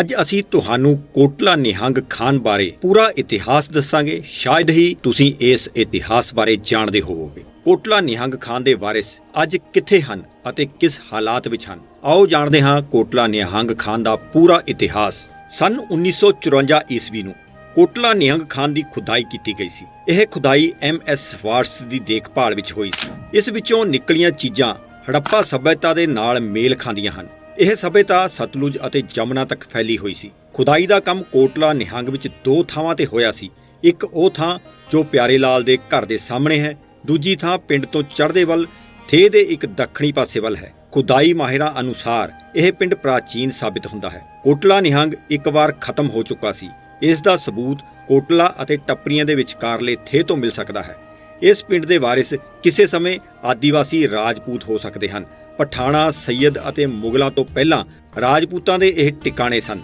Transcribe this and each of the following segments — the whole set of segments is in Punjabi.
ਅੱਜ ਅਸੀਂ ਤੁਹਾਨੂੰ ਕੋਟਲਾ ਨਿਹੰਗ ਖਾਨ ਬਾਰੇ ਪੂਰਾ ਇਤਿਹਾਸ ਦੱਸਾਂਗੇ। ਸ਼ਾਇਦ ਹੀ ਤੁਸੀਂ ਇਸ ਇਤਿਹਾਸ ਬਾਰੇ ਜਾਣਦੇ ਹੋਵੋਗੇ। ਕੋਟਲਾ ਨਿਹੰਗ ਖਾਨ ਦੇ ਵਾਰਿਸ ਅੱਜ ਕਿੱਥੇ ਹਨ ਅਤੇ ਕਿਸ ਹਾਲਾਤ ਵਿੱਚ ਹਨ? ਆਓ ਜਾਣਦੇ ਹਾਂ ਕੋਟਲਾ ਨਿਹੰਗ ਖਾਨ ਦਾ ਪੂਰਾ ਇਤਿਹਾਸ। ਸਨ 1954 ਈਸਵੀ ਨੂੰ ਕੋਟਲਾ ਨਿਹੰਗ ਖਾਨ ਦੀ ਖੁਦਾਈ ਕੀਤੀ ਗਈ ਸੀ। ਇਹ ਖੁਦਾਈ ਐਮ ਐਸ ਵਾਰਸ ਦੀ ਦੇਖਭਾਲ ਵਿੱਚ ਹੋਈ ਸੀ। ਇਸ ਵਿੱਚੋਂ ਨਿਕਲੀਆਂ ਚੀਜ਼ਾਂ ਹੜੱਪਾ ਸਭਿਅਤਾ ਦੇ ਨਾਲ ਮੇਲ ਖਾਂਦੀਆਂ ਹਨ। ਇਹ ਸਭਿਅਤਾ ਸਤਲੁਜ ਅਤੇ ਜਮਨਾ ਤੱਕ ਫੈਲੀ ਹੋਈ ਸੀ। ਖੁਦਾਈ ਦਾ ਕੰਮ ਕੋਟਲਾ ਨਿਹੰਗ ਵਿੱਚ ਦੋ ਥਾਵਾਂ ਤੇ ਹੋਇਆ ਸੀ। ਇੱਕ ਉਹ ਥਾਂ ਜੋ ਪਿਆਰੇ ਲਾਲ ਦੇ ਘਰ ਦੇ ਸਾਹਮਣੇ ਹੈ, ਦੂਜੀ ਥਾਂ ਪਿੰਡ ਤੋਂ ਚੜ੍ਹਦੇ ਵੱਲ ਥੇ ਦੇ ਇੱਕ ਦੱਖਣੀ ਪਾਸੇ ਵੱਲ ਹੈ। ਖੁਦਾਈ ਮਾਹਿਰਾਂ ਅਨੁਸਾਰ ਇਹ ਪਿੰਡ ਪ੍ਰਾਚੀਨ ਸਾਬਿਤ ਹੁੰਦਾ ਹੈ। ਕੋਟਲਾ ਨਿਹੰਗ ਇੱਕ ਵਾਰ ਖਤਮ ਹੋ ਚੁੱਕਾ ਸੀ। ਇਸ ਦਾ ਸਬੂਤ ਕੋਟਲਾ ਅਤੇ ਟੱਪਰੀਆਂ ਦੇ ਵਿਚਕਾਰਲੇ ਥੇ ਤੋਂ ਮਿਲ ਸਕਦਾ ਹੈ। ਇਸ ਪਿੰਡ ਦੇ ਵਾਰਿਸ ਕਿਸੇ ਸਮੇਂ ਆਦੀਵਾਸੀ ਰਾਜਪੂਤ ਹੋ ਸਕਦੇ ਹਨ। ਪਠਾਣਾ, ਸੈਯਦ ਅਤੇ ਮੁਗਲਾਂ ਤੋਂ ਪਹਿਲਾਂ ਰਾਜਪੂਤਾਂ ਦੇ ਇਹ ਟਿਕਾਣੇ ਸਨ।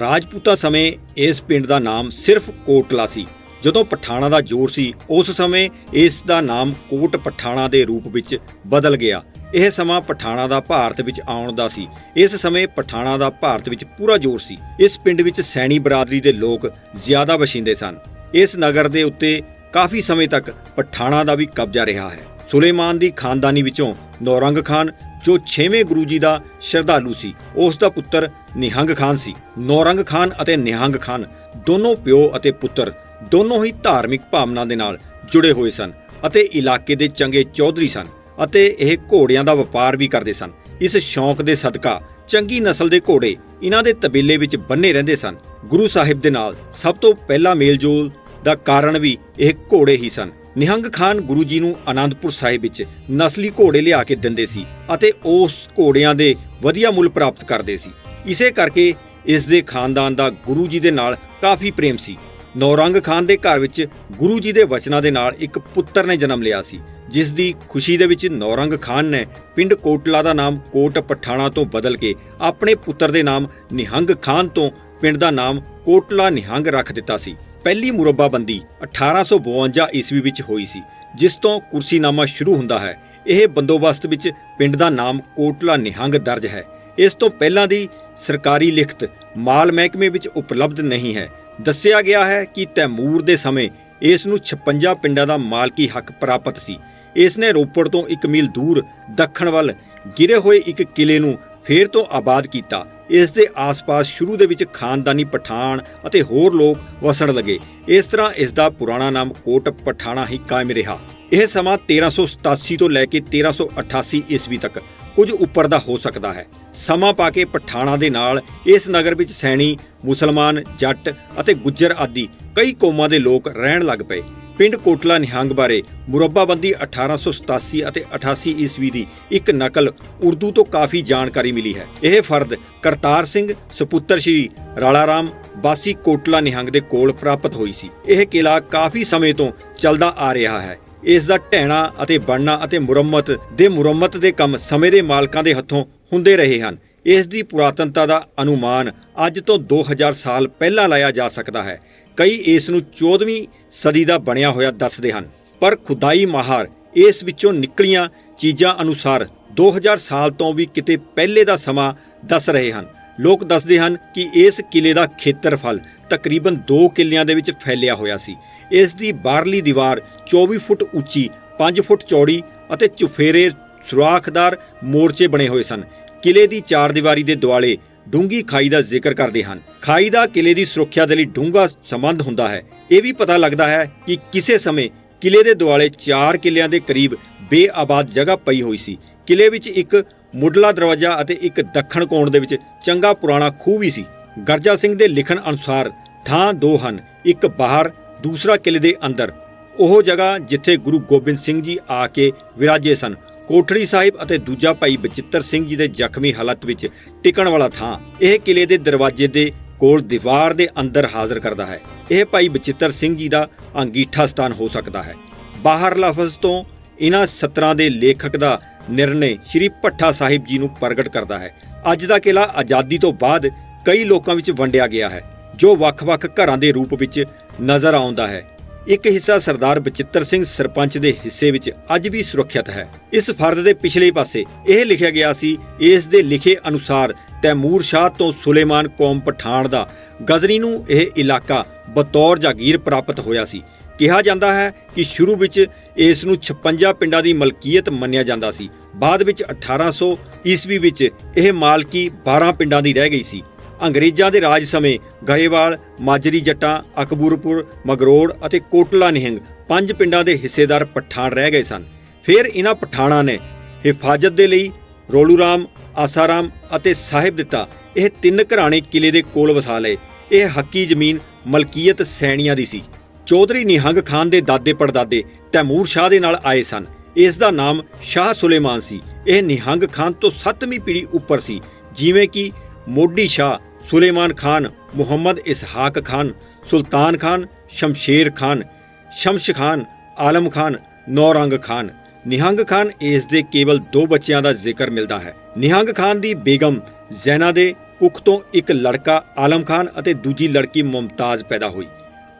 ਰਾਜਪੂਤਾਂ ਸਮੇਂ ਇਸ ਪਿੰਡ ਦਾ ਨਾਮ ਸਿਰਫ ਕੋਟਲਾ ਸੀ। ਜਦੋਂ ਪਠਾਣਾ ਦਾ ਜ਼ੋਰ ਸੀ, ਉਸ ਸਮੇਂ ਇਸ ਦਾ ਨਾਮ ਕੋਟ ਪਠਾਣਾ ਦੇ ਰੂਪ ਵਿੱਚ ਬਦਲ ਗਿਆ। ਇਹ ਸਮਾਂ ਪਠਾਣਾ ਦਾ ਭਾਰਤ ਵਿੱਚ ਆਉਣ ਦਾ ਸੀ। ਇਸ ਸਮੇਂ ਪਠਾਣਾ ਦਾ ਭਾਰਤ ਵਿੱਚ ਪੂਰਾ ਜ਼ੋਰ ਸੀ। ਇਸ ਪਿੰਡ ਵਿੱਚ ਸੈਣੀ ਬਰਾਦਰੀ ਦੇ ਲੋਕ ਜ਼ਿਆਦਾ ਵਸਿੰਦੇ ਸਨ। ਇਸ ਨਗਰ ਦੇ ਉੱਤੇ ਕਾਫੀ ਸਮੇਂ ਤੱਕ ਪਠਾਣਾ ਦਾ ਵੀ ਕਬਜ਼ਾ ਰਿਹਾ ਹੈ। ਸੁਲੇਮਾਨ ਦੀ ਖਾਨਦਾਨੀ ਵਿੱਚੋਂ ਨੌਰੰਗ ਖਾਨ ਜੋ 6ਵੇਂ ਗੁਰੂ ਜੀ ਦਾ ਸ਼ਰਧਾਲੂ ਸੀ, ਉਸ ਦਾ ਪੁੱਤਰ ਨਿਹੰਗ ਖਾਨ ਸੀ। ਨੌਰੰਗ ਖਾਨ ਅਤੇ ਨਿਹੰਗ ਖਾਨ ਦੋਨੋਂ ਪਿਓ ਅਤੇ ਪੁੱਤਰ ਦੋਨੋਂ ਹੀ ਧਾਰਮਿਕ ਭਾਵਨਾ ਦੇ ਨਾਲ ਜੁੜੇ ਹੋਏ ਸਨ ਅਤੇ ਇਲਾਕੇ ਦੇ ਚੰਗੇ ਚੌਧਰੀ ਸਨ ਅਤੇ ਇਹ ਘੋੜਿਆਂ ਦਾ ਵਪਾਰ ਵੀ ਕਰਦੇ ਸਨ। ਇਸ ਸ਼ੌਂਕ ਦੇ ਸਦਕਾ ਚੰਗੀ ਨਸਲ ਦੇ ਘੋੜੇ ਇਹਨਾਂ ਦੇ ਤਬੇਲੇ ਵਿੱਚ ਬੰਨੇ ਰਹਿੰਦੇ ਸਨ। ਗੁਰੂ ਸਾਹਿਬ ਦੇ ਨਾਲ ਸਭ ਤੋਂ ਪਹਿਲਾ ਮੇਲਜੋਲ ਦਾ ਕਾਰਨ ਵੀ ਇਹ ਘੋੜੇ ਹੀ ਸਨ। ਨਿਹੰਗ ਖਾਨ ਗੁਰੂ ਜੀ ਨੂੰ ਆਨੰਦਪੁਰ ਸਾਹਿਬ ਵਿੱਚ ਨਸਲੀ ਘੋੜੇ ਲਿਆ ਕੇ ਦਿੰਦੇ ਸੀ ਅਤੇ ਉਸ ਘੋੜਿਆਂ ਦੇ ਵਧੀਆ ਮੁੱਲ ਪ੍ਰਾਪਤ ਕਰਦੇ ਸੀ। ਇਸੇ ਕਰਕੇ ਇਸ ਦੇ ਖਾਨਦਾਨ ਦਾ ਗੁਰੂ ਜੀ ਦੇ ਨਾਲ ਕਾਫੀ ਪ੍ਰੇਮ ਸੀ। ਨੌਰੰਗ ਖਾਨ ਦੇ ਘਰ ਵਿੱਚ ਗੁਰੂ ਜੀ ਦੇ ਵਚਨਾਂ ਦੇ ਨਾਲ ਇੱਕ ਪੁੱਤਰ ਨੇ ਜਨਮ ਲਿਆ ਸੀ, ਜਿਸ ਦੀ ਖੁਸ਼ੀ ਦੇ ਵਿੱਚ ਨੌਰੰਗ ਖਾਨ ਨੇ ਪਿੰਡ ਕੋਟਲਾ ਦਾ ਨਾਮ ਕੋਟ ਪਠਾਣਾ ਤੋਂ ਬਦਲ ਕੇ ਆਪਣੇ ਪੁੱਤਰ ਦੇ ਨਾਮ ਨਿਹੰਗ ਖਾਨ ਤੋਂ ਪਿੰਡ ਦਾ ਨਾਮ ਕੋਟਲਾ ਨਿਹੰਗ ਰੱਖ ਦਿੱਤਾ ਸੀ। ਪਹਿਲੀ ਮੁਰੱਬਾਬੰਦੀ 1852 ਈਸਵੀ ਵਿੱਚ ਹੋਈ ਸੀ, ਜਿਸ ਤੋਂ ਕੁਰਸੀਨਾਮਾ ਸ਼ੁਰੂ ਹੁੰਦਾ ਹੈ। ਇਹ ਬੰਦੋਬਸਤ ਵਿੱਚ ਪਿੰਡ ਦਾ ਨਾਮ ਕੋਟਲਾ ਨਿਹੰਗ ਦਰਜ ਹੈ। ਇਸ ਤੋਂ ਪਹਿਲਾਂ ਦੀ ਸਰਕਾਰੀ ਲਿਖਤ ਮਾਲ ਮਹਿਕਮੇ ਵਿੱਚ ਉਪਲਬਧ ਨਹੀਂ ਹੈ। ਦੱਸਿਆ ਗਿਆ ਹੈ ਕਿ ਤੈਮੂਰ ਦੇ ਸਮੇਂ ਇਸ ਨੂੰ 56 ਪਿੰਡਾਂ ਦਾ ਮਾਲਕੀ ਹੱਕ ਪ੍ਰਾਪਤ ਸੀ। ਇਸ ਨੇ ਰੋਪੜ ਤੋਂ 1 ਮੀਲ ਦੂਰ, ਦੱਖਣ ਵੱਲ ਗਿਰੇ ਹੋਏ ਇੱਕ ਕਿਲੇ ਨੂੰ ਫੇਰ ਤੋਂ ਆਬਾਦ ਕੀਤਾ। ਇਸ ਦੇ ਆਸ-ਪਾਸ ਸ਼ੁਰੂ ਦੇ ਵਿੱਚ ਖਾਨਦਾਨੀ ਪਠਾਨ ਅਤੇ ਹੋਰ ਲੋਕ ਵਸਣ ਲੱਗੇ। ਇਸ ਤਰ੍ਹਾਂ ਇਸ ਦਾ ਪੁਰਾਣਾ ਨਾਮ ਕੋਟ ਪਠਾਣਾ ਹੀ ਕਾਇਮ ਰਿਹਾ। ਇਹ ਸਮਾਂ 1387 ਤੋਂ ਲੈ ਕੇ 1388 ਈਸਵੀ ਤੱਕ ਕੁਝ ਉੱਪਰ ਦਾ ਹੋ ਸਕਦਾ ਹੈ। ਸਮਾਂ ਪਾ ਕੇ ਪਠਾਣਾ ਦੇ ਨਾਲ ਇਸ ਨਗਰ ਵਿੱਚ ਸੈਣੀ, ਮੁਸਲਮਾਨ, ਜੱਟ ਅਤੇ ਗੁੱਜਰ ਆਦਿ ਕਈ ਕੌਮਾਂ ਦੇ ਲੋਕ ਰਹਿਣ ਲੱਗ ਪਏ। ਪਿੰਡ ਕੋਟਲਾ ਨਿਹੰਗ ਬਾਰੇ ਮੁਰੱਬਾਬੰਦੀ 1887 ਅਤੇ 88 ਈਸਵੀ ਦੀ ਇੱਕ ਨਕਲ ਉਰਦੂ ਤੋਂ ਕਾਫੀ ਜਾਣਕਾਰੀ ਮਿਲੀ ਹੈ। ਇਹ ਫਰਦ ਕਰਤਾਰ ਸਿੰਘ, ਸੁਪੁੱਤਰ ਸ਼੍ਰੀ ਰਾਲਾ ਰਾਮ ਬਾਸੀ ਕੋਟਲਾ ਨਿਹੰਗ ਦੇ ਕੋਲ ਪ੍ਰਾਪਤ ਹੋਈ ਸੀ। ਇਹ ਕਿਲਾ ਕਾਫੀ ਸਮੇਂ ਤੋਂ ਚੱਲਦਾ ਆ ਰਿਹਾ ਹੈ। ਇਸ ਦਾ ਢਹਿਣਾ ਅਤੇ ਬਣਨਾ ਅਤੇ ਮੁਰੰਮਤ ਦੇ ਮੁਰੰਮਤ ਦੇ ਕੰਮ ਸਮੇਂ ਦੇ ਮਾਲਕਾਂ ਦੇ ਹੱਥੋਂ ਹੁੰਦੇ ਰਹੇ ਹਨ। ਇਸ ਦੀ ਪੁਰਾਤਨਤਾ ਦਾ ਅਨੁਮਾਨ ਅੱਜ ਤੋਂ 2000 ਸਾਲ ਪਹਿਲਾਂ ਲਾਇਆ ਜਾ ਸਕਦਾ ਹੈ। ਕਈ ਇਸ ਨੂੰ 14ਵੀਂ ਸਦੀ ਦਾ ਬਣਿਆ ਹੋਇਆ ਦੱਸਦੇ ਹਨ। ਪਰ ਖੁਦਾਈ ਮਾਹਰ ਇਸ ਵਿੱਚੋਂ ਨਿਕਲੀਆਂ ਚੀਜ਼ਾਂ ਅਨੁਸਾਰ 2000 ਸਾਲ ਤੋਂ ਵੀ ਕਿਤੇ ਪਹਿਲੇ ਦਾ ਸਮਾਂ ਦੱਸ ਰਹੇ ਹਨ। ਲੋਕ ਦੱਸਦੇ ਹਨ ਕਿ ਇਸ ਕਿਲੇ ਦਾ ਖੇਤਰਫਲ ਤਕਰੀਬਨ 2 ਕਿਲਿਆਂ ਦੇ ਵਿੱਚ ਫੈਲਿਆ ਹੋਇਆ ਸੀ। ਇਸ ਦੀ ਬਾਹਰਲੀ ਦੀਵਾਰ 24 ਫੁੱਟ ਉੱਚੀ 5 ਫੁੱਟ ਚੌੜੀ ਅਤੇ ਚੁਫੇਰੇ ਸੁਰਾਖਦਾਰ ਮੋਰਚੇ ਬਣੇ ਹੋਏ ਸਨ। ਕਿਲੇ ਦੀ ਚਾਰ ਦੀਵਾਰੀ ਦੇ ਦੁਆਲੇ ਡੂੰਗੀ ਖਾਈ ਦਾ ਜ਼ਿਕਰ ਕਰਦੇ ਹਨ। ਖਾਈ ਦਾ ਕਿਲੇ ਦੀ ਸੁਰੱਖਿਆ ਦੇ ਲਈ ਡੂੰਘਾ ਸੰਬੰਧ ਹੁੰਦਾ ਹੈ। ਇਹ ਵੀ ਪਤਾ ਲੱਗਦਾ ਹੈ ਕਿ ਕਿਸੇ ਸਮੇਂ ਕਿਲੇ ਦੇ ਦੁਆਲੇ 4 ਕਿਲਿਆਂ ਦੇ ਕਰੀਬ ਬੇਆਬਾਦ ਜਗ੍ਹਾ ਪਈ ਹੋਈ ਸੀ। ਕਿਲੇ ਵਿੱਚ ਇੱਕ ਮੁੱਢਲਾ ਦਰਵਾਜ਼ਾ ਅਤੇ ਇੱਕ ਦੱਖਣ ਕੋਣ ਦੇ ਵਿੱਚ ਚੰਗਾ ਪੁਰਾਣਾ ਖੂਹ ਵੀ ਸੀ। ਗਰਜਾ ਸਿੰਘ ਦੇ ਲਿਖਣ ਅਨੁਸਾਰ ਥਾਂ ਦੋ ਹਨ, ਇੱਕ ਬਾਹਰ, ਦੂਸਰਾ ਕਿਲੇ ਦੇ ਅੰਦਰ। ਉਹ ਜਗ੍ਹਾ ਜਿੱਥੇ ਗੁਰੂ ਗੋਬਿੰਦ ਸਿੰਘ ਜੀ ਆ ਕੇ ਵਿਰਾਜੇ ਸਨ। ਕੋਠੜੀ ਸਾਹਿਬ ਅਤੇ ਦੂਜਾ ਭਾਈ ਬਚਿੱਤਰ ਸਿੰਘ ਜੀ ਦੇ ਜ਼ਖਮੀ ਹਾਲਤ ਵਿੱਚ ਟਿਕਣ ਵਾਲਾ ਥਾਂ ਇਹ ਕਿਲੇ ਦੇ ਦਰਵਾਜ਼ੇ ਦੇ ਕੋਲ ਦੀਵਾਰ ਦੇ ਅੰਦਰ ਹਾਜ਼ਰ ਕਰਦਾ ਹੈ। ਇਹ ਭਾਈ ਬਚਿੱਤਰ ਸਿੰਘ ਜੀ ਦਾ ਅੰਗੀਠਾ ਸਥਾਨ ਹੋ ਸਕਦਾ ਹੈ। ਬਾਹਰ ਲਫ਼ਜ਼ ਤੋਂ ਇਹਨਾਂ ਸਤਰਾਂ ਦੇ ਲੇਖਕ ਦਾ ਨਿਰਣੇ ਸ੍ਰੀ ਭੱਠਾ ਸਾਹਿਬ ਜੀ ਨੂੰ ਪ੍ਰਗਟ ਕਰਦਾ ਹੈ। ਅੱਜ ਦਾ ਕਿਲਾ ਆਜ਼ਾਦੀ ਤੋਂ ਬਾਅਦ ਕਈ ਲੋਕਾਂ ਵਿੱਚ ਵੰਡਿਆ ਗਿਆ ਹੈ, ਜੋ ਵੱਖ-ਵੱਖ ਘਰਾਂ ਦੇ ਰੂਪ ਵਿੱਚ ਨਜ਼ਰ ਆਉਂਦਾ ਹੈ। ਇੱਕ ਹਿੱਸਾ ਸਰਦਾਰ ਬਚਿੱਤਰ ਸਿੰਘ ਸਰਪੰਚ ਦੇ ਹਿੱਸੇ ਵਿੱਚ ਅੱਜ ਵੀ ਸੁਰੱਖਿਅਤ ਹੈ। ਇਸ ਫਰਦ ਦੇ ਪਿਛਲੇ ਪਾਸੇ ਇਹ ਲਿਖਿਆ ਗਿਆ ਸੀ, ਇਸ ਦੇ ਲਿਖੇ ਅਨੁਸਾਰ ਤੈਮੂਰ ਸ਼ਾਹ ਤੋਂ ਸੁਲੇਮਾਨ ਕੌਮ ਪਠਾਨ ਦਾ ਗਜ਼ਨੀ ਨੂੰ ਇਹ ਇਲਾਕਾ ਬਤੌਰ ਜਾਗੀਰ ਪ੍ਰਾਪਤ ਹੋਇਆ ਸੀ। ਕਿਹਾ ਜਾਂਦਾ ਹੈ ਕਿ ਸ਼ੁਰੂ ਵਿੱਚ ਇਸ ਨੂੰ 56 ਪਿੰਡਾਂ ਦੀ ਮਲਕੀਅਤ ਮੰਨਿਆ ਜਾਂਦਾ ਸੀ। ਬਾਅਦ ਵਿੱਚ 1800 ਈਸਵੀ ਵਿੱਚ ਇਹ ਮਾਲਕੀ 12 ਪਿੰਡਾਂ ਦੀ ਰਹਿ ਗਈ ਸੀ। ਅੰਗਰੇਜ਼ਾਂ ਦੇ ਰਾਜ ਸਮੇਂ ਗਰੇਵਾਲ ਮਾਜਰੀ ਜੱਟਾਂ, ਅਕਬੂਰਪੁਰ, ਮਗਰੋੜ ਅਤੇ ਕੋਟਲਾ ਨਿਹੰਗ ਪੰਜ ਪਿੰਡਾਂ ਦੇ ਹਿੱਸੇਦਾਰ ਪਠਾਨ ਰਹਿ ਗਏ ਸਨ। ਫਿਰ ਇਹਨਾਂ ਪਠਾਣਾਂ ਨੇ ਹਿਫਾਜ਼ਤ ਦੇ ਲਈ ਰੋਲੂਰਾਮ, ਆਸਾਰਾਮ ਅਤੇ ਸਾਹਿਬ ਦਿੱਤਾ। ਇਹ ਤਿੰਨ ਘਰਾਣੇ ਕਿਲੇ ਦੇ ਕੋਲ ਵਸਾ ਲਏ। ਇਹ ਹੱਕੀ ਜ਼ਮੀਨ ਮਲਕੀਅਤ ਸੈਣੀਆਂ ਦੀ ਸੀ। ਚੌਧਰੀ ਨਿਹੰਗ ਖਾਨ ਦੇ ਦਾਦੇ ਪੜਦਾਦੇ ਤੈਮੂਰ ਸ਼ਾਹ ਦੇ ਨਾਲ ਆਏ ਸਨ। ਇਸ ਦਾ ਨਾਮ ਸ਼ਾਹ ਸੁਲੇਮਾਨ ਸੀ। ਇਹ ਨਿਹੰਗ ਖਾਨ ਤੋਂ 7ਵੀਂ ਪੀੜ੍ਹੀ ਉੱਪਰ ਸੀ। ਜਿਵੇਂ ਕਿ ਮੋਢੀ ਸ਼ਾਹ ਸੁਲੇਮਾਨ ਖਾਨ, ਮੁਹੰਮਦ ਇਸਹਾਕ ਖਾਨ, ਸੁਲਤਾਨ ਖਾਨ, ਸ਼ਮਸ਼ੇਰ ਖਾਨ, ਸ਼ਮਸ਼ ਖਾਨ, ਆਲਮ ਖਾਨ, ਨੌਰੰਗ ਖਾਨ। ਨਿਹੰਗ ਖਾਨ ਇਸ ਦੇ ਕੇਵਲ ਦੋ ਬੱਚਿਆਂ ਦਾ ਜ਼ਿਕਰ ਮਿਲਦਾ ਹੈ। ਨਿਹੰਗ ਖਾਨ ਦੀ ਬੇਗਮ ਜ਼ੈਨਾ ਦੇ ਕੁੱਖ ਤੋਂ ਇੱਕ ਲੜਕਾ ਆਲਮ ਖਾਨ ਅਤੇ ਦੂਜੀ ਲੜਕੀ ਮੁਮਤਾਜ਼ ਪੈਦਾ ਹੋਈ।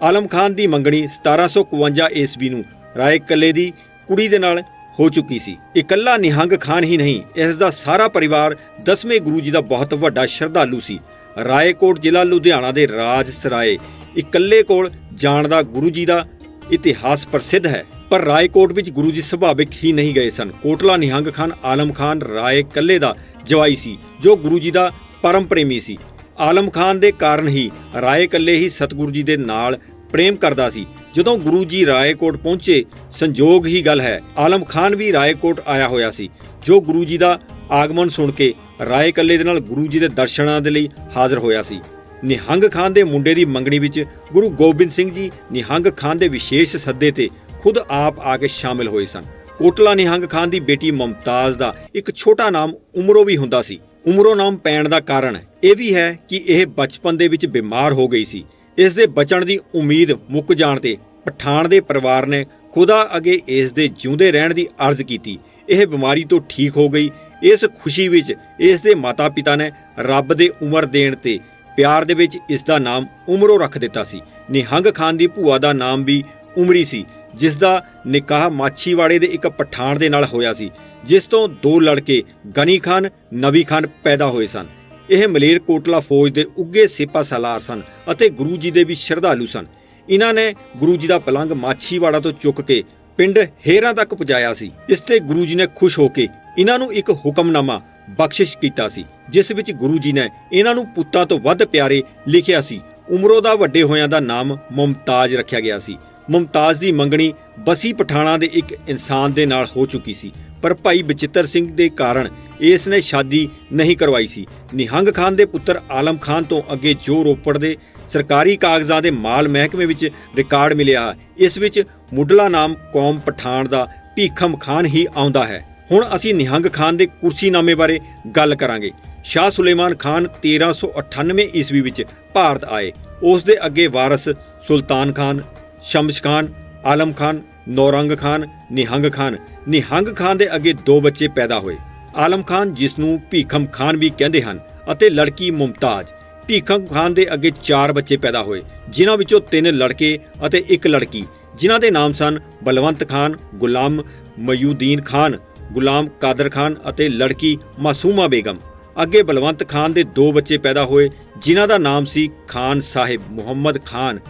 ਆਲਮ ਖਾਨ ਦੀ ਮੰਗਣੀ 1751 ਈਸਵੀ ਨੂੰ ਰਾਏ ਕੱਲੇ ਦੀ ਕੁੜੀ ਦੇ ਨਾਲ ਹੋ ਚੁੱਕੀ ਸੀ। ਇਕੱਲਾ ਨਿਹੰਗ ਖਾਨ ਹੀ ਨਹੀਂ ਇਸ ਦਾ ਸਾਰਾ ਪਰਿਵਾਰ ਦਸਵੇਂ ਗੁਰੂ ਜੀ ਦਾ ਬਹੁਤ ਵੱਡਾ ਸ਼ਰਧਾਲੂ ਸੀ। ਰਾਏਕੋਟ ਜ਼ਿਲ੍ਹਾ ਲੁਧਿਆਣਾ ਦੇ ਰਾਜ ਸਰਾਏ, ਇਕੱਲੇ ਕੋਲ ਜਾਣ ਦਾ ਗੁਰੂ ਜੀ ਦਾ ਇਤਿਹਾਸ ਪ੍ਰਸਿੱਧ ਹੈ। ਪਰ ਰਾਏਕੋਟ ਵਿੱਚ ਗੁਰੂ ਜੀ ਸੁਭਾਵਿਕ ਹੀ ਨਹੀਂ ਗਏ ਸਨ। ਕੋਟਲਾ ਨਿਹੰਗ ਖਾਨ, ਆਲਮ ਖਾਨ ਰਾਏ ਕੱਲੇ ਦਾ ਜਵਾਈ ਸੀ, ਜੋ ਗੁਰੂ ਜੀ ਦਾ ਪਰਮ ਪ੍ਰੇਮੀ ਸੀ। ਆਲਮ ਖਾਨ ਦੇ ਕਾਰਨ ਹੀ ਰਾਏ ਕੱਲੇ ਹੀ ਸਤਿਗੁਰੂ ਜੀ ਦੇ ਨਾਲ ਪ੍ਰੇਮ ਕਰਦਾ ਸੀ। ਜਦੋਂ ਗੁਰੂ ਜੀ ਰਾਏਕੋਟ ਪਹੁੰਚੇ, ਸੰਜੋਗ ਹੀ ਗੱਲ ਹੈ। ਆਲਮ ਖਾਨ ਵੀ ਰਾਏਕੋਟ ਆਇਆ ਹੋਇਆ ਸੀ। ਜੋ ਗੁਰੂ ਜੀ ਦਾ ਆਗਮਨ ਸੁਣ ਕੇ ਰਾਏ ਕੱਲੇ ਦੇ ਨਾਲ ਗੁਰੂ ਜੀ ਦੇ ਦਰਸ਼ਨਾਂ ਦੇ ਲਈ ਹਾਜ਼ਰ ਹੋਇਆ ਸੀ। ਨਿਹੰਗ ਖਾਨ ਦੇ ਮੁੰਡੇ ਦੀ ਮੰਗਣੀ ਵਿੱਚ ਗੁਰੂ ਗੋਬਿੰਦ ਸਿੰਘ ਜੀ ਨਿਹੰਗ ਖਾਨ ਦੇ ਵਿਸ਼ੇਸ਼ ਸੱਦੇ ਤੇ ਖੁਦ ਆਪ ਆ ਕੇ ਸ਼ਾਮਿਲ ਹੋਏ ਸਨ। ਕੋਟਲਾ ਨਿਹੰਗ ਖਾਨ ਦੀ ਬੇਟੀ ਮੁਮਤਾਜ਼ ਦਾ ਇੱਕ ਛੋਟਾ ਨਾਮ ਉਮਰੋ ਵੀ ਹੁੰਦਾ ਸੀ। ਉਮਰੋ ਨਾਮ ਪੈਣ ਦਾ ਕਾਰਨ ਇਹ ਵੀ ਹੈ ਕਿ ਇਹ ਬਚਪਨ ਦੇ ਵਿੱਚ ਬਿਮਾਰ ਹੋ ਗਈ ਸੀ। ਇਸ ਦੇ ਬਚਣ ਦੀ ਉਮੀਦ ਮੁੱਕ ਜਾਣ ਤੇ ਪਠਾਨ ਦੇ ਪਰਿਵਾਰ ਨੇ ਖੁਦਾ ਅਗੇ ਇਸ ਦੇ ਜਿਉਂਦੇ ਰਹਿਣ ਦੀ ਅਰਜ਼ ਕੀਤੀ। ਇਹ ਬਿਮਾਰੀ ਤੋਂ ਠੀਕ ਹੋ ਗਈ। ਇਸ ਖੁਸ਼ੀ ਵਿੱਚ ਇਸ ਦੇ ਮਾਤਾ-ਪਿਤਾ ਨੇ ਰੱਬ ਦੇ ਉਮਰ ਦੇਣ ਤੇ ਪਿਆਰ ਦੇ ਵਿੱਚ ਇਸ ਦਾ ਨਾਮ ਉਮਰੋ ਰੱਖ ਦਿੱਤਾ ਸੀ। ਨਿਹੰਗ ਖਾਨ ਦੀ ਭੂਆ ਦਾ ਨਾਮ ਵੀ ਉਮਰੀ ਸੀ, ਜਿਸ ਦਾ ਨਿਕਾਹ ਮਾਛੀਵਾੜੇ ਦੇ ਇੱਕ ਪਠਾਨ ਦੇ ਨਾਲ ਹੋਇਆ ਸੀ, ਜਿਸ ਤੋਂ ਦੋ ਲੜਕੇ ਗਨੀ ਖਾਨ ਨਬੀ ਖਾਨ ਪੈਦਾ ਹੋਏ ਸਨ। ਇਹ ਮਲੇਰ ਕੋਟਲਾ ਫੌਜ ਦੇ ਉੱਗੇ ਸੇਪਾ ਸਾਲਾਰ ਸਨ ਅਤੇ ਗੁਰੂ ਜੀ ਦੇ ਵੀ ਸ਼ਰਧਾਲੂ ਸਨ। ਇਹਨਾਂ ਨੇ ਗੁਰੂ ਜੀ ਦਾ ਪਲੰਗ ਮਾਛੀਵਾੜਾ ਤੋਂ ਚੁੱਕ ਕੇ ਪਿੰਡ ਹੇਰਾਂ ਤੱਕ ਪਹੁੰਚਾਇਆ ਸੀ। ਇਸ ਤੇ ਗੁਰੂ ਜੀ ਨੇ ਖੁਸ਼ ਹੋ ਕੇ ਇਹਨਾਂ ਨੂੰ ਇੱਕ ਹੁਕਮਨਾਮਾ ਬਖਸ਼ਿਸ਼ ਕੀਤਾ ਸੀ, ਜਿਸ ਵਿੱਚ ਗੁਰੂ ਜੀ ਨੇ ਇਹਨਾਂ ਨੂੰ ਪੁੱਤਾਂ ਤੋਂ ਵੱਧ ਪਿਆਰੇ ਲਿਖਿਆ ਸੀ। ਉਮਰੋ ਦਾ ਵੱਡੇ ਹੋਇਆਂ ਦਾ ਨਾਮ ਮੁਮਤਾਜ਼ ਰੱਖਿਆ ਗਿਆ ਸੀ। ਮੁਮਤਾਜ਼ ਦੀ ਮੰਗਣੀ ਬਸੀ ਪਠਾਣਾ ਦੇ ਇੱਕ ਇਨਸਾਨ ਦੇ ਨਾਲ ਹੋ ਚੁੱਕੀ ਸੀ। ਪਰ ਭਾਈ ਬਚਿੱਤਰ ਸਿੰਘ ਦੇ ਕਾਰਨ ਇਸ ਨੇ ਸ਼ਾਦੀ ਨਹੀਂ ਕਰਵਾਈ ਸੀ। ਨਿਹੰਗ ਖਾਨ ਦੇ ਪੁੱਤਰ ਆਲਮ ਖਾਨ ਤੋਂ ਅੱਗੇ ਜੋ ਰੋਪੜ ਦੇ ਸਰਕਾਰੀ ਕਾਗਜ਼ਾਂ ਦੇ ਮਾਲ ਮਹਿਕਮੇ ਵਿੱਚ ਰਿਕਾਰਡ ਮਿਲਿਆ, ਇਸ ਵਿੱਚ ਮੁੱਢਲਾ ਨਾਮ ਕੌਮ ਪਠਾਨ ਦਾ ਭੀਖਮ ਖਾਨ ਹੀ ਆਉਂਦਾ ਹੈ। ਹੁਣ ਅਸੀਂ ਨਿਹੰਗ ਖਾਨ ਦੇ ਕੁਰਸੀਨਾਮੇ ਬਾਰੇ ਗੱਲ ਕਰਾਂਗੇ। ਸ਼ਾਹ ਸੁਲੇਮਾਨ ਖਾਨ 1398 ਈਸਵੀ ਵਿੱਚ ਭਾਰਤ ਆਏ। ਉਸ ਦੇ ਅੱਗੇ ਵਾਰਸ ਸੁਲਤਾਨ ਖਾਨ, ਸ਼ਮਸ਼ ਖਾਨ, ਆਲਮ ਖਾਨ, ਨੌਰੰਗ ਖਾਨ, ਨਿਹੰਗ ਖਾਨ। ਨਿਹੰਗ ਖਾਨ ਦੇ ਅੱਗੇ ਦੋ ਬੱਚੇ ਪੈਦਾ ਹੋਏ। ਆਲਮ ਖਾਨ ਜਿਸ ਨੂੰ ਭੀਖਮ ਖਾਨ ਵੀ ਕਹਿੰਦੇ ਹਨ ਅਤੇ ਲੜਕੀ ਮੁਮਤਾਜ਼, ਭੀਖਮ ਖਾਨ ਦੇ ਅੱਗੇ ਚਾਰ ਬੱਚੇ ਪੈਦਾ ਹੋਏ, ਜਿਨ੍ਹਾਂ ਵਿੱਚੋਂ ਤਿੰਨ ਲੜਕੇ ਅਤੇ ਇੱਕ ਲੜਕੀ, ਜਿਨ੍ਹਾਂ ਦੇ ਨਾਮ ਸਨ ਬਲਵੰਤ ਖਾਨ, ਗੁਲਾਮ ਮਯੂਦੀਨ ਖਾਨ, ਗੁਲਾਮ ਕਾਦਰ ਖਾਨ ਅਤੇ ਲੜਕੀ ਮਾਸੂਮਾ ਬੇਗਮ। ਅੱਗੇ ਬਲਵੰਤ ਖਾਨ ਦੇ ਦੋ ਬੱਚੇ ਪੈਦਾ ਹੋਏ, ਜਿਨ੍ਹਾਂ ਦਾ ਨਾਮ ਸੀ ਖਾਨ ਸਾਹਿਬ ਮੁਹੰਮਦ ਖਾਨ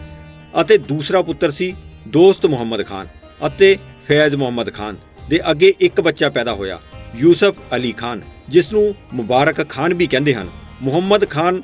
ਅਤੇ ਦੂਸਰਾ ਪੁੱਤਰ ਸੀ ਦੋਸਤ ਮੁਹੰਮਦ ਖਾਨ ਅਤੇ ਫੈਜ਼ ਮੁਹੰਮਦ ਖਾਨ। ਦੇ ਅੱਗੇ ਇੱਕ ਬੱਚਾ ਪੈਦਾ ਹੋਇਆ ਯੂਸਫ ਅਲੀ ਖਾਨ ਜਿਸ ਨੂੰ ਮੁਬਾਰਕ ਖਾਨ ਵੀ ਕਹਿੰਦੇ ਹਨ। ਮੁਹੰਮਦ ਖਾਨ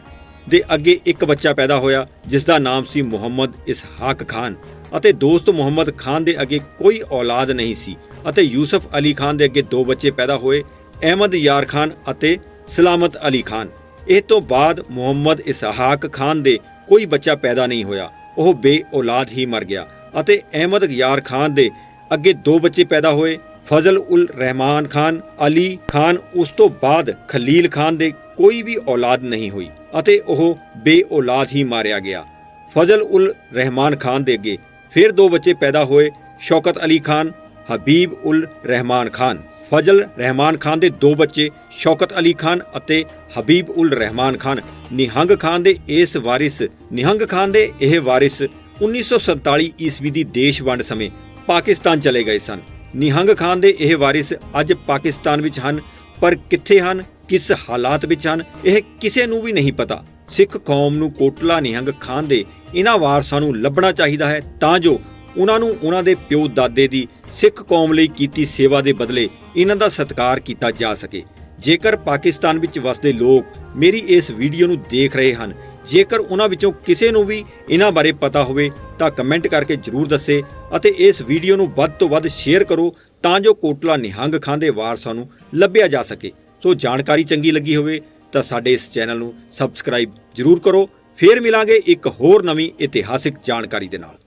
ਦੇ ਅੱਗੇ ਇੱਕ ਬੱਚਾ ਪੈਦਾ ਹੋਇਆ ਜਿਸ ਦਾ ਨਾਮ ਸੀ ਮੁਹੰਮਦ ਇਸਹਾਕ ਖਾਨ ਅਤੇ ਦੋਸਤ ਮੁਹੰਮਦ ਖਾਨ ਦੇ ਅੱਗੇ ਕੋਈ ਔਲਾਦ ਨਹੀਂ ਸੀ ਅਤੇ ਯੂਸਫ ਅਲੀ ਖਾਨ ਦੇ ਅੱਗੇ ਦੋ ਬੱਚੇ ਪੈਦਾ ਹੋਏ, ਅਹਿਮਦ ਯਾਰ ਖਾਨ ਅਤੇ ਸਲਾਮਤ ਅਲੀ ਖਾਨ। ਇਹ ਤੋਂ ਬਾਅਦ ਮੁਹੰਮਦ ਇਸਹਾਕ ਖਾਨ ਦੇ ਕੋਈ ਬੱਚਾ ਪੈਦਾ ਨਹੀਂ ਹੋਇਆ। ਉਹ ਬੇ ਔਲਾਦ ਹੀ ਮਰ ਗਿਆ ਅਤੇ ਅਹਿਮਦ ਯਾਰ ਖਾਨ ਦੇ ਅੱਗੇ ਦੋ ਬੱਚੇ ਪੈਦਾ ਹੋਏ ਫਜ਼ਲ ਉਲ ਰਹਿਮਾਨ ਖਾਨ, ਅਲੀ ਖਾਨ, ਉਸ ਤੋਂ ਬਾਅਦ ਖਲੀਲ ਖਾਨ ਦੇ ਕੋਈ ਵੀ ਔਲਾਦ ਨਹੀਂ ਹੋਈ ਅਤੇ ਉਹ ਬੇ ਔਲਾਦ ਹੀ ਮਾਰਿਆ ਗਿਆ। ਫਜ਼ਲ ਉਲ ਰਹਿਮਾਨ ਖਾਨ ਦੇ ਅੱਗੇ ਫਿਰ ਦੋ ਬੱਚੇ ਪੈਦਾ ਹੋਏ, ਸ਼ੌਕਤ ਅਲੀ ਖਾਨ, ਹਬੀਬ ਉਲ ਰਹਿਮਾਨ ਖਾਨ। ਫਜ਼ਲ ਰਹਿਮਾਨ ਖਾਨ ਦੇ ਦੋ ਬੱਚੇ, ਸ਼ੌਕਤ ਅਲੀ ਖਾਨ ਅਤੇ ਹਬੀਬ ਉਲ ਰਹਿਮਾਨ ਖਾਨ। ਨਿਹੰਗ ਖਾਨ ਦੇ ਇਸ ਵਾਰਿਸ, ਨਿਹੰਗ ਖਾਨ ਦੇ ਇਹ ਵਾਰਿਸ 1947 ਈਸਵੀ ਦੀ ਦੇਸ਼ ਵੰਡ ਸਮੇਂ ਪਾਕਿਸਤਾਨ ਚਲੇ ਗਏ ਸਨ। ਨਿਹੰਗ ਖਾਨ ਦੇ ਇਹ ਵਾਰਿਸ ਅੱਜ ਪਾਕਿਸਤਾਨ ਵਿੱਚ ਹਨ, ਪਰ ਕਿੱਥੇ ਹਨ, ਕਿਸ ਹਾਲਾਤ ਵਿੱਚ ਹਨ, ਇਹ ਕਿਸੇ ਨੂੰ ਵੀ ਨਹੀਂ ਪਤਾ। ਸਿੱਖ ਕੌਮ ਨੂੰ ਕੋਟਲਾ ਨਿਹੰਗ ਖਾਨ ਦੇ ਇਹਨਾਂ ਵਾਰਸਾਂ ਨੂੰ ਲੱਭਣਾ ਚਾਹੀਦਾ ਹੈ, ਤਾਂ ਜੋ ਉਹਨਾਂ ਨੂੰ ਉਹਨਾਂ ਦੇ ਪਿਓ ਦਾਦੇ ਦੀ ਸਿੱਖ ਕੌਮ ਲਈ ਕੀਤੀ ਸੇਵਾ ਦੇ ਬਦਲੇ ਇਹਨਾਂ ਦਾ ਸਤਿਕਾਰ ਕੀਤਾ ਜਾ ਸਕੇ। ਜੇਕਰ ਪਾਕਿਸਤਾਨ ਵਿੱਚ ਵਸਦੇ ਲੋਕ ਮੇਰੀ ਇਸ ਵੀਡੀਓ ਨੂੰ ਦੇਖ ਰਹੇ ਹਨ, ਜੇਕਰ ਉਹਨਾਂ ਵਿੱਚੋਂ ਕਿਸੇ ਨੂੰ ਵੀ ਇਹਨਾਂ ਬਾਰੇ ਪਤਾ ਹੋਵੇ, ਤਾਂ ਕਮੈਂਟ ਕਰਕੇ ਜਰੂਰ ਦੱਸੇ ਅਤੇ ਇਸ ਵੀਡੀਓ ਨੂੰ ਵੱਧ ਤੋਂ ਵੱਧ ਸ਼ੇਅਰ ਕਰੋ ਤਾਂ ਜੋ ਕੋਟਲਾ ਨਿਹੰਗ ਖਾਂ ਦੇ ਵਾਰਸਾਂ ਨੂੰ ਲੱਭਿਆ ਜਾ ਸਕੇ। ਸੋ ਜਾਣਕਾਰੀ ਚੰਗੀ ਲੱਗੀ ਹੋਵੇ ਤਾਂ ਸਾਡੇ ਇਸ ਚੈਨਲ ਨੂੰ ਸਬਸਕ੍ਰਾਈਬ ਜਰੂਰ ਕਰੋ। ਫੇਰ ਮਿਲਾਂਗੇ ਇੱਕ ਹੋਰ ਨਵੀਂ ਇਤਿਹਾਸਿਕ ਜਾਣਕਾਰੀ ਦੇ ਨਾਲ।